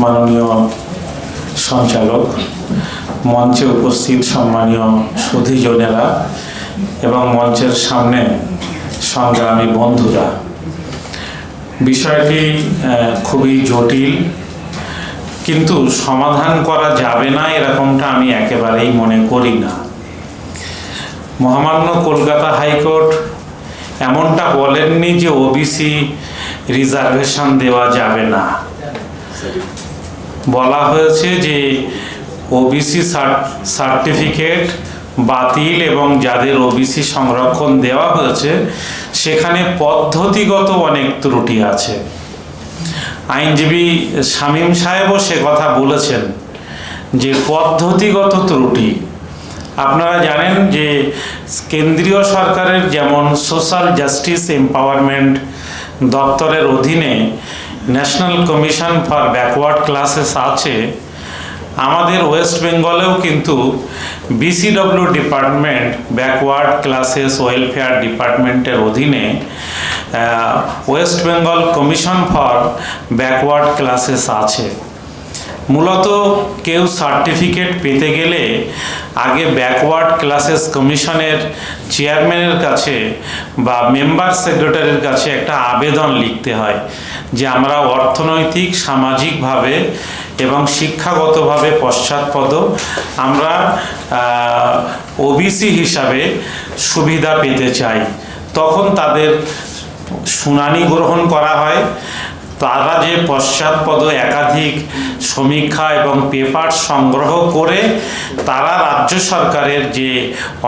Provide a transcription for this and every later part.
মাননীয় সঞ্চালক, মঞ্চে উপস্থিত সম্মানীয় সুধীজনেরা এবং মঞ্চের সামনে সংগ্রামী বন্ধুরা। বিষয়টি খুবই জটিল, কিন্তু সমাধান করা যাবে না এরকমটা আমি একেবারেই মনে করি না। মহামান্য কলকাতা হাইকোর্ট এমনটা বলেননি যে ওবিসি রিজার্ভেশন দেওয়া যাবে না। বলা হয়েছে যে ওবিসি সার্টিফিকেট বাতিল এবং যাদের ওবিসি সংরক্ষণ দেওয়া হয়েছে, সেখানে পদ্ধতিগত অনেক ত্রুটি আছে। আইনজীবী শামীম সাহেবও সে কথা বলেছেন যে পদ্ধতিগত ত্রুটি। আপনারা জানেন যে কেন্দ্রীয় সরকারের যেমন সোশ্যাল জাস্টিস এম্পাওয়ারমেন্ট দপ্তরের অধীনে national commission for backward classes আছে। আমাদের ওয়েস্ট বেঙ্গলেও কিন্তু BCW department backward classes welfare ডিপার্টমেন্টের অধীনে west Bengal commission for backward classes আছে। মূলত কেউ সার্টিফিকেট পেতে গেলে আগে ব্যাকওয়ার্ড ক্লাসেস কমিশনের চেয়ারম্যানের কাছে বা মেম্বার সেক্রেটারির কাছে একটা আবেদন লিখতে হয় যে আমরা অর্থনৈতিক, সামাজিকভাবে এবং শিক্ষাগতভাবে পশ্চাৎপদ। আমরা ওবিসি হিসাবে সুবিধা পেতে চাই। তখন তাদের শুনানি গ্রহণ করা হয়। তারা যে পশ্চাৎপদ একাধিক সমীক্ষা এবং পেপার সংগ্রহ করে তারা রাজ্য সরকারের যে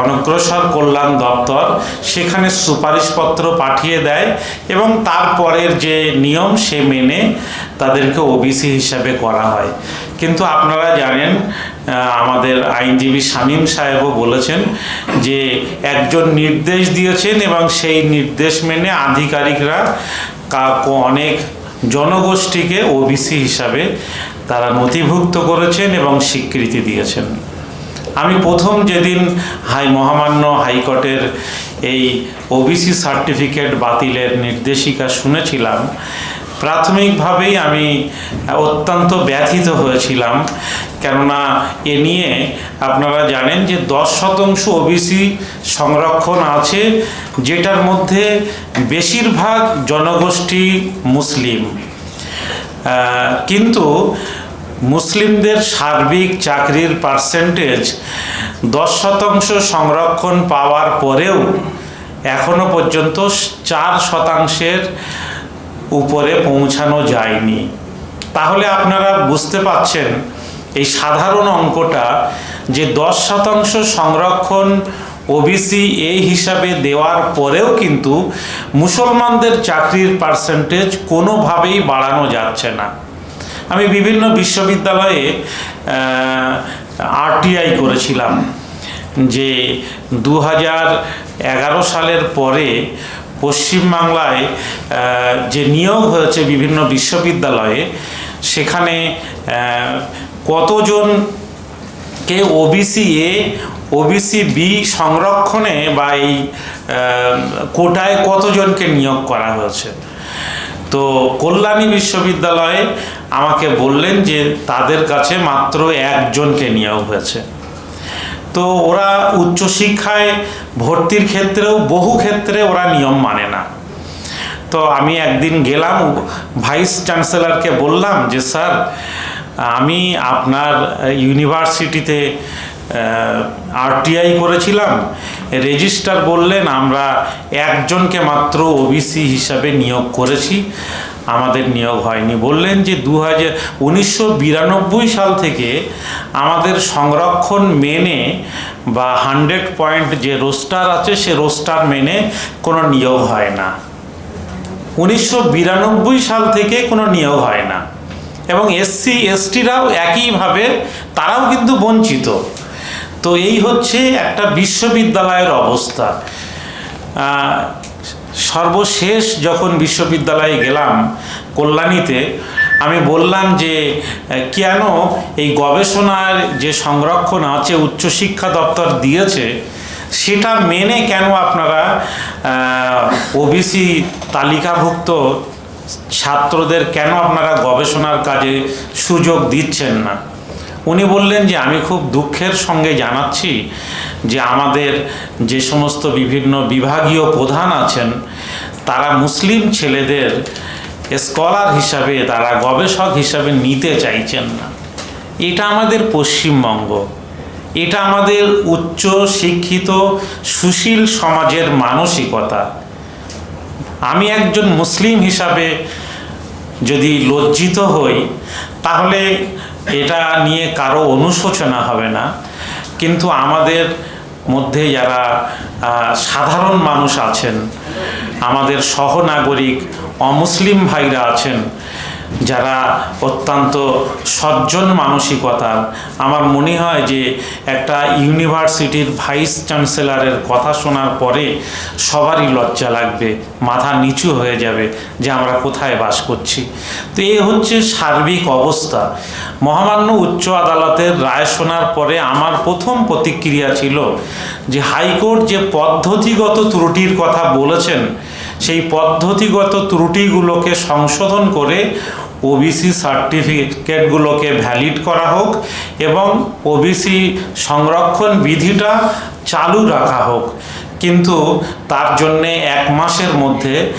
অনগ্রসর কল্যাণ দপ্তর, সেখানে সুপারিশপত্র পাঠিয়ে দেয় এবং তারপরের যে নিয়ম সে মেনে তাদেরকে ওবিসি হিসাবে করা হয়। কিন্তু আপনারা জানেন আমাদের আইনজীবী শামীম সাহেবও বলেছেন যে একজন নির্দেশ দিয়েছেন এবং সেই নির্দেশ মেনে আধিকারিকরা অনেক জনগোষ্ঠীকে ওবিসি হিসাবে তারা নথিভুক্ত করেছেন এবং স্বীকৃতি দিয়েছেন। আমি প্রথম যেদিন হাই মহামান্য হাইকোর্টের এই ওবিসি সার্টিফিকেট বাতিলের নির্দেশিকা শুনেছিলাম, প্রাথমিকভাবেই আমি অত্যন্ত ব্যথিত হয়েছিলাম। কেননা এ নিয়ে আপনারা জানেন যে দশ শতাংশ ওবিসি সংরক্ষণ আছে, যেটার মধ্যে বেশিরভাগ জনগোষ্ঠী মুসলিম। কিন্তু মুসলিমদের সার্বিক চাকরির পার্সেন্টেজ দশ শতাংশ সংরক্ষণ পাওয়ার পরেও এখনও পর্যন্ত চার শতাংশের উপরে পৌঁছানো যায়নি। তাহলে আপনারা বুঝতে পাচ্ছেন এই সাধারণ অঙ্কটা যে দশ শতাংশ সংরক্ষণ ওবিসি এই হিসাবে দেওয়ার পরেও কিন্তু মুসলমানদের চাকরির পার্সেন্টেজ কোনোভাবেই বাড়ানো যাচ্ছে না। আমি বিভিন্ন বিশ্ববিদ্যালয়ে আরটিআই করেছিলাম যে দু এগারো সালের পরে পশ্চিমবাংলায় যে নিয়োগ হয়েছে বিভিন্ন বিশ্ববিদ্যালয়ে, সেখানে কতজন কে ওবিসি এ ওবিসি বি সংরক্ষণে বা এই কোটায় কতজনকে নিয়োগ করা হয়েছে? তো কল্যাণী বিশ্ববিদ্যালয়ে আমাকে বললেন যে তাদের কাছে মাত্র একজনকে নিয়োগ হয়েছে। তো ওরা উচ্চশিক্ষায় ভর্তির ক্ষেত্রেও বহু ক্ষেত্রে ওরা নিয়ম মানে না। তো আমি একদিন গেলাম, ভাইস চ্যান্সেলরকে বললাম যে, স্যার আমি আপনার ইউনিভার্সিটিতে আরটিআই করেছিলাম। রেজিস্টার বললেন, আমরা একজনকে মাত্র ওবিসি হিসাবে নিয়োগ করেছি। আমাদের নিয়োগ হয়নি। বললেন যে দু হাজার সাল থেকে আমাদের সংরক্ষণ মেনে বা হান্ড্রেড পয়েন্ট যে রোস্টার আছে, সে রোস্টার মেনে কোনো নিয়োগ হয় না। উনিশশো বিরানব্বই সাল থেকে কোনো নিয়োগ হয় না। এবং এসসি এসটিরাও একইভাবে তারাও কিন্তু বঞ্চিত। তো এই হচ্ছে একটা বিশ্ববিদ্যালয়ের অবস্থা। সর্বশেষ যখন বিশ্ববিদ্যালয়ে গেলাম কল্যাণীতে, আমি বললাম যে, কেন এই গবেষণার যে সংরক্ষণ আছে, উচ্চশিক্ষা দপ্তর দিয়েছে, সেটা মেনে কেন আপনারা ওবিসি তালিকাভুক্ত ছাত্রদের কেন আপনারা গবেষণার কাজে সুযোগ দিচ্ছেন না? উনি বললেন যে, আমি খুব দুঃখের সঙ্গে জানাচ্ছি যে, আমাদের যে সমস্ত বিভিন্ন বিভাগীয় প্রধান আছেন, তারা মুসলিম ছেলেদের স্কলার হিসাবে, তারা গবেষক হিসাবে নিতে চাইছেন না। এটা আমাদের পশ্চিমবঙ্গ। এটা আমাদের উচ্চ শিক্ষিত সুশীল সমাজের মানসিকতা। আমি একজন মুসলিম হিসাবে যদি লজ্জিত হই, তাহলে এটা নিয়ে কারও অনুশোচনা হবে না। কিন্তু আমাদের মধ্যে যারা সাধারণ মানুষ আছেন, আমাদের সহনাগরিক, অমুসলিম ভাইরা আছেন যারা অত্যন্ত সজ্জন মানসিকতার আমার মনে হয় যে একটা ইউনিভার্সিটির ভাইস চ্যান্সেলরের কথা শোনার পরে সবারই লজ্জা লাগবে, মাথা নিচু হয়ে যাবে যে আমরা কোথায় বাস করছি। তো এই হচ্ছে সার্বিক অবস্থা। মহামান্য উচ্চ আদালতের রায় শোনার পরে আমার প্রথম প্রতিক্রিয়া ছিল যে হাইকোর্ট যে পদ্ধতিগত ত্রুটির কথা বলেছেন সেই পদ্ধতিগত ত্রুটিগুলোকে সংশোধন করে ওবিসি সার্টিফিকেটগুলোকে ভ্যালিড করা হোক এবং ওবিসি সংরক্ষণ বিধিটা চালু রাখা হোক। কিন্তু তার জন্যে এক মাসের মধ্যে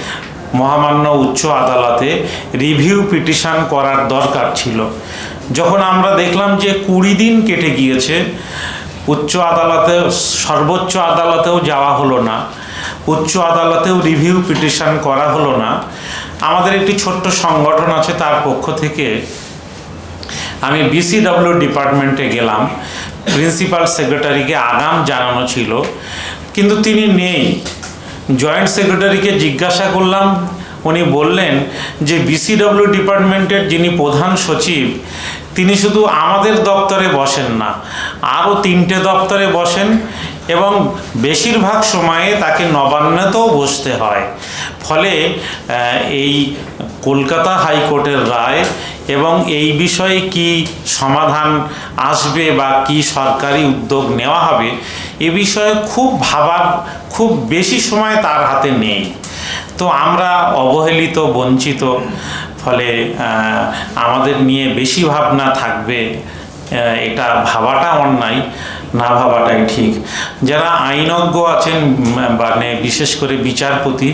মহামান্য উচ্চ আদালতে রিভিউ পিটিশন করার দরকার ছিল। যখন আমরা দেখলাম যে কুড়ি দিন কেটে গিয়েছে, উচ্চ আদালতে, সর্বোচ্চ আদালতেও যাওয়া হলো না। উচ্চ আদালতেও রিভিউ পিটিশন করা হলো না। আমাদের একটি ছোট্ট সংগঠন আছে তার পক্ষ থেকে। আমি বিসিডব্লিউ ডিপার্টমেন্টে গেলাম। প্রিন্সিপাল সেক্রেটারিকে আগাম জানানো ছিল। কিন্তু তিনি নেই। জয়েন্ট সেক্রেটারিকে জিজ্ঞাসা করলাম। উনি বললেন যে বিসিডব্লিউ ডিপার্টমেন্টের যিনি প্রধান সচিব, তিনি শুধু আমাদের দপ্তরে বসেন না, আরও তিনটে দপ্তরে বসেন। এবং বেশিরভাগ সময়ে তাকে নবান্নতেও বসতে হয়। ফলে এই কলকাতা হাইকোর্টের রায় এবং এই বিষয়ে কি সমাধান আসবে বা কি সরকারি উদ্যোগ নেওয়া হবে, এ বিষয়ে খুব ভাবার, খুব বেশি সময় তার হাতে নেই। তো আমরা অবহেলিত, বঞ্চিত, ফলে আমাদের নিয়ে বেশি ভাবনা থাকবে এটা ভাবাটা অন্যায়, না ভাবাটাই ঠিক। যারা আইনজ্ঞ আছেন মানে বিশেষ করে বিচারপতি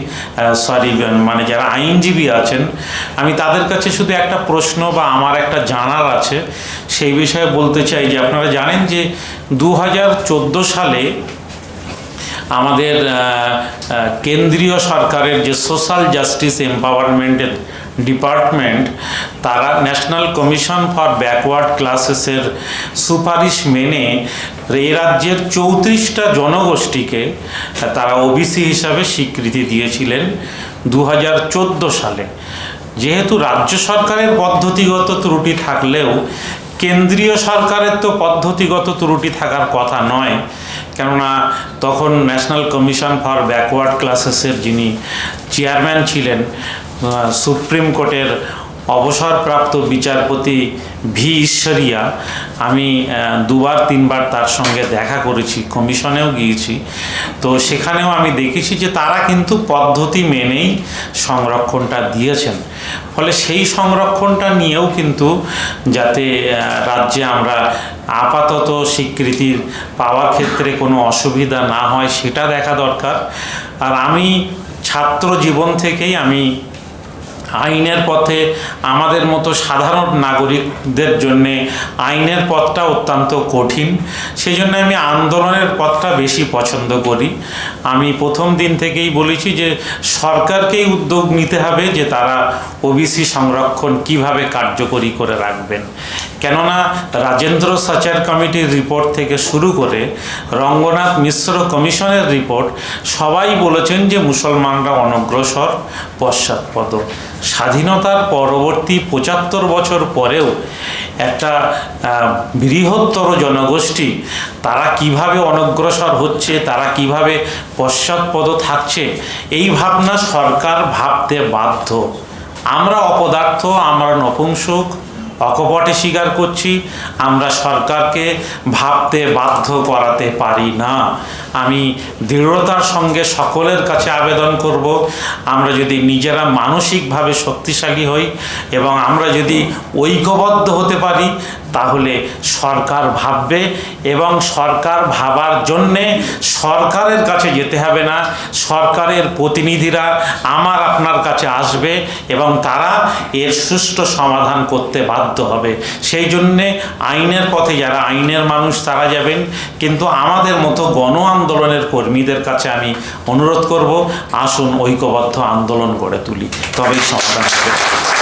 সরি মানে যারা আইনজীবী আছেন, আমি তাদের কাছে শুধু একটা প্রশ্ন বা আমার একটা জানার আছে, সেই বিষয়ে বলতে চাই যে আপনারা জানেন যে দু হাজার চোদ্দ সালে আমাদের কেন্দ্রীয় সরকারের যে সোশ্যাল জাস্টিস এম্পাওয়ারমেন্টের ডিপার্টমেন্ট, তারা ন্যাশনাল কমিশন ফর ব্যাকওয়ার্ড ক্লাসেসের সুপারিশ মেনে এই রাজ্যের চৌত্রিশটা জনগোষ্ঠীকে তারা ওবিসি হিসাবে স্বীকৃতি দিয়েছিলেন দু হাজার চোদ্দ সালে। যেহেতু রাজ্য সরকারের পদ্ধতিগত ত্রুটি থাকলেও কেন্দ্রীয় সরকারের তো পদ্ধতিগত ত্রুটি থাকার কথা নয়, কেননা তখন ন্যাশনাল কমিশন ফর ব্যাকওয়ার্ড ক্লাসেসের যিনি চেয়ারম্যান ছিলেন সুপ্রিম কোর্টের অবসরপ্রাপ্ত বিচারপতি ভি ঈশ্বরিয়া, আমি দুবার, তিনবার তার সঙ্গে দেখা করেছি, কমিশনেও গিয়েছি। তো সেখানেও আমি দেখেছি যে তারা কিন্তু পদ্ধতি মেনেই সংরক্ষণটা দিয়েছেন। ফলে সেই সংরক্ষণটা নিয়েও কিন্তু যাতে রাজ্যে আমরা আপাতত স্বীকৃতির পাওয়ার ক্ষেত্রে কোনো অসুবিধা না হয়, সেটা দেখা দরকার। আর আমি ছাত্র জীবন থেকেই আমি আইনের পথে আমাদের মতো সাধারণ নাগরিকদের জন্য আইনের পথটা অত্যন্ত কঠিন। সেই জন্য আমি আন্দোলনের পথটা বেশি পছন্দ করি। আমি প্রথম দিন থেকেই বলেছি যে সরকারকেই উদ্যোগ নিতে হবে যে তারা ওবিসি সংরক্ষণ কীভাবে কার্যকরী করে রাখবেন। কেননা রাজেন্দ্র সাচার কমিটির রিপোর্ট থেকে শুরু করে রঙ্গনাথ মিশ্র কমিশনের রিপোর্ট সবাই বলেছেন যে মুসলমানরা অনগ্রসর, পশ্চাৎপদ। স্বাধীনতার পরবর্তী পঁচাত্তর বছর পরেও একটা বৃহত্তর জনগোষ্ঠী তারা কীভাবে অনগ্রসর হচ্ছে, তারা কীভাবে পশ্চাৎপদ থাকছে, এই ভাবনা সরকার ভাবতে বাধ্য। আমরা অপদার্থ, আমরা নপুংসক অকপটে স্বীকার করছি, আমরা সরকারকে ভাবতে বাধ্য করাতে পারি না। আমি দৃঢ়তার সঙ্গে সকলের কাছে আবেদন করব, আমরা যদি নিজেরা মানসিকভাবে শক্তিশালী হই এবং আমরা যদি ঐক্যবদ্ধ হতে পারি তাহলে সরকার ভাববে এবং সরকার ভাবার জন্যে সরকারের কাছে যেতে হবে না। সরকারের প্রতিনিধিরা আমার আপনার কাছে আসবে এবং তারা এর সুষ্ঠু সমাধান করতে বাধ্য হবে। সেই জন্যে আইনের পথে যারা আইনের মানুষ তারা যাবেন। কিন্তু আমাদের মতো গণ আন্দোলনের কর্মীদের কাছে আমি অনুরোধ করব, আসুন ঐক্যবদ্ধ আন্দোলন গড়ে তুলি। তবেই সমাধান হবে।